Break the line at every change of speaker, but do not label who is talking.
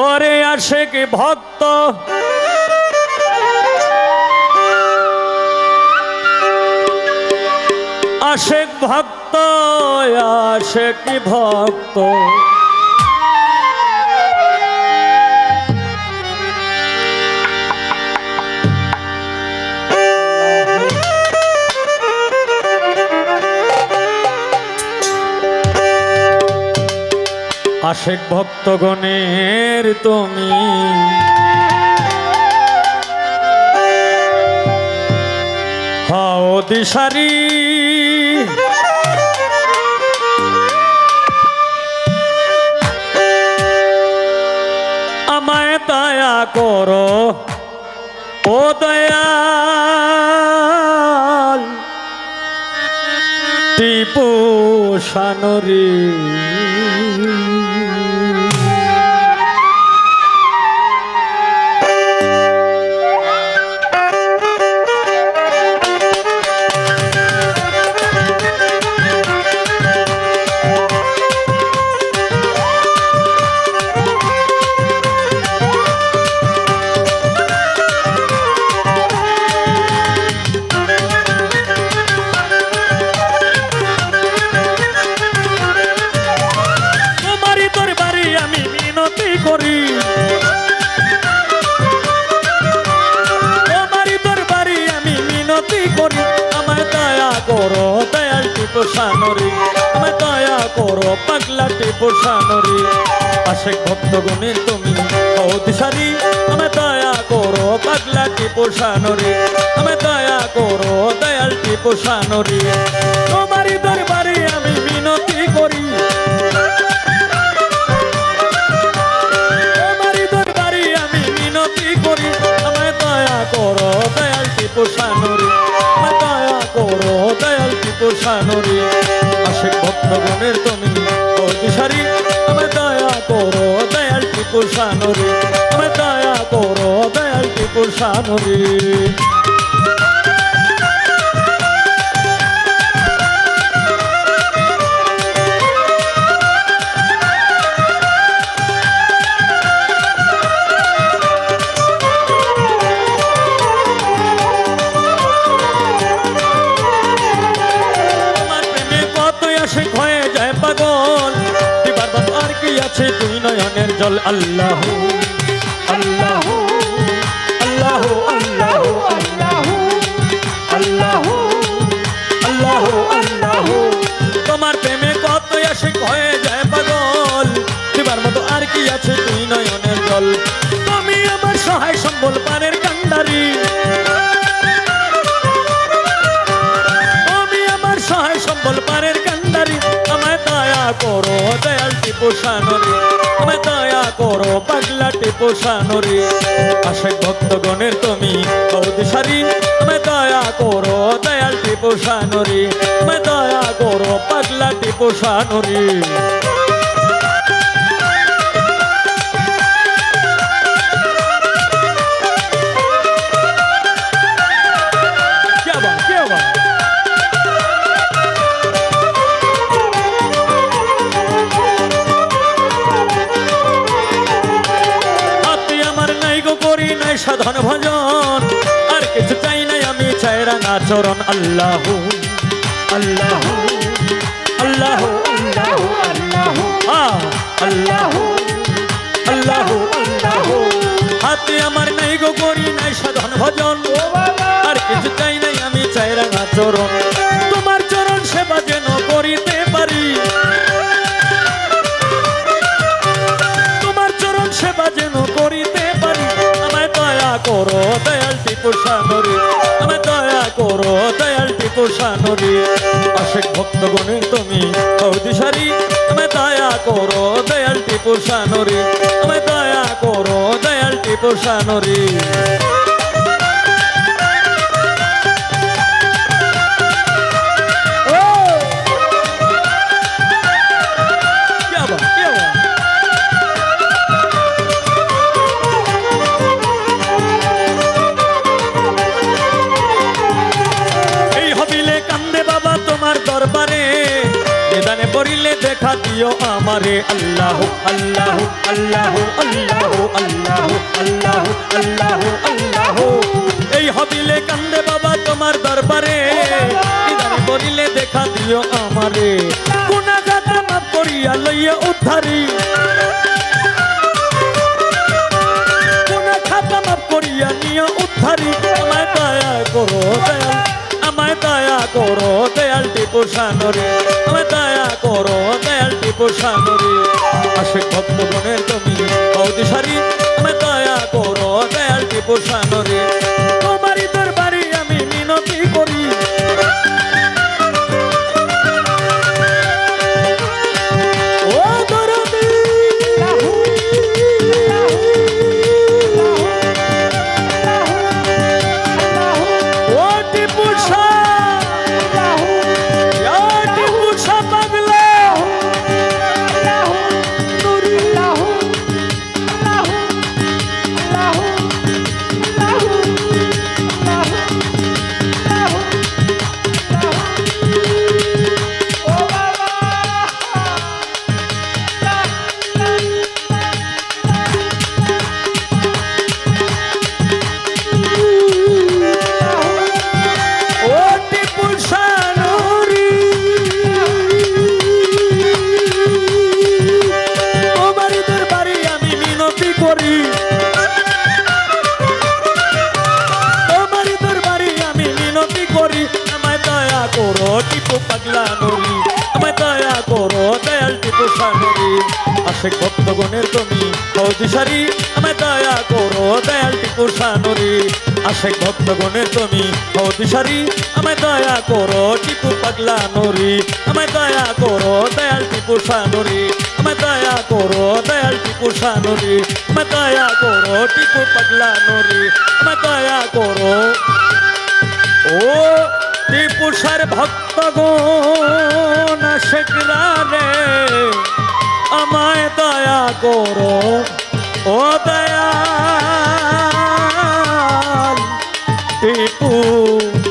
ওরে আসে কি ভক্ত। আশেক ভক্ত আশেক ভক্ত। আশেক ভক্তগণের তুমি। হাও দিশারি। আমায় দয়া করো ও দয়াল। টিপু সানরী। দয়া করো, দয়াল টিপু সানরি। আমায় দয়া করো, পাগলা টিপু সানরি। আশেক ভক্তগণের তুমি দিশারি। আমায় দয়া করো, পাগলা টিপু সানরি। আমায় দয়া করো, দয়াল টিপু সানরি। তোমারই দরবারে আমি মিনতি করি। করো, দয়াল টিপু সানরি। সানরি আশেক ভক্তগণের তুমি দিশারি আমার দয়া করো দয়াল টিপুর সানরে আমার দয়া করো দয়াল টিপুর সানরি জল আল্লাহ আল্লাহ আল্লাহ আল্লাহ আল্লাহ আল্লাহ আল্লাহ তোমার প্রেমে কত আসে হয়ে যায় পাগল দিবার মতো আর কি আছে তুই নয়নের জল। তুমি আমার সহায় সম্বল পানের কান্ডারি। আমার সহায় সম্বল পারের কান্ডারি। আমায় দয়া করো, দয়াল টিপু সানরি তুমি দয়া করো পাগলাটি পোষানোরে আসে ভক্তগণের তুমি সারি। তুমি দয়া করো দয়ালটি পোষানোরে তুমি দয়া করো পাগলাটি পোষানোরে চাই সাধন ভজন, আর কিছু চাই নাই আমি, চাই রাঙা চরণ। আল্লাহ আল্লাহ আল্লাহ আল্লাহ আল্লাহ আল্লাহ আল্লাহ হাতে আমার নাই গো করি নাই সাধন ভজন, আর কিছু চাই নাই আমি, চাই রাঙা চরণ। করো, দয়াল টিপু সানরি। আমায় দয়া করো, দয়াল টিপু সানরি। আশেক ভক্তগণে তুমি দিশারি আমায় দয়া করো, দয়াল টিপু সানরি। আমায় দয়া করো, দয়াল টিপু সানরি। আমারে আল্লাহ আল্লাহ আল্লাহ আল্লাহ আল্লাহ আল্লাহ আল্লাহ আল্লাহ। এই হবিলে কান্দে বাবা তোমার দরবারে। করিলে দেখা দিও আমারে। কোনা গাতা মাপ করিয়া লইয়া উদ্ধারি। কোনা খাতা মাপ করিয়া নিয়া উদ্ধারি। আমায় দয়া করো দয়াল আমায় দয়া করো, দয়াল টিপু সানরে। আমায় দয়া করো, দয়াল টিপু সানরে। আশেক ভক্তগণের তুমি বৌদিশারি আমায় দয়া করো, দয়াল টিপু সানরে। তোমারই দরবারি আমি মিনতি পাগলা নুরি আমায় দয়া করো, দয়াল টিপু শানুরি আশেক ভক্তগণের তুমি হৌদিশারি আমায় দয়া করো, দয়াল টিপু শানুরি আশেক ভক্তগণের তুমি হৌদিশারি আমায় দয়া করো, টিপু পাগলা নুরি আমায় দয়া করো, দয়াল টিপু শানুরি আমায় দয়া করো, দয়াল টিপু শানুরি আমায় দয়া করো, টিপু পাগলা নুরি আমায় দয়া করো। ও ত্রিপুষার ভক্তগণ সেখানে আমায় দয়া করো ও দয়া ত্রিপুষার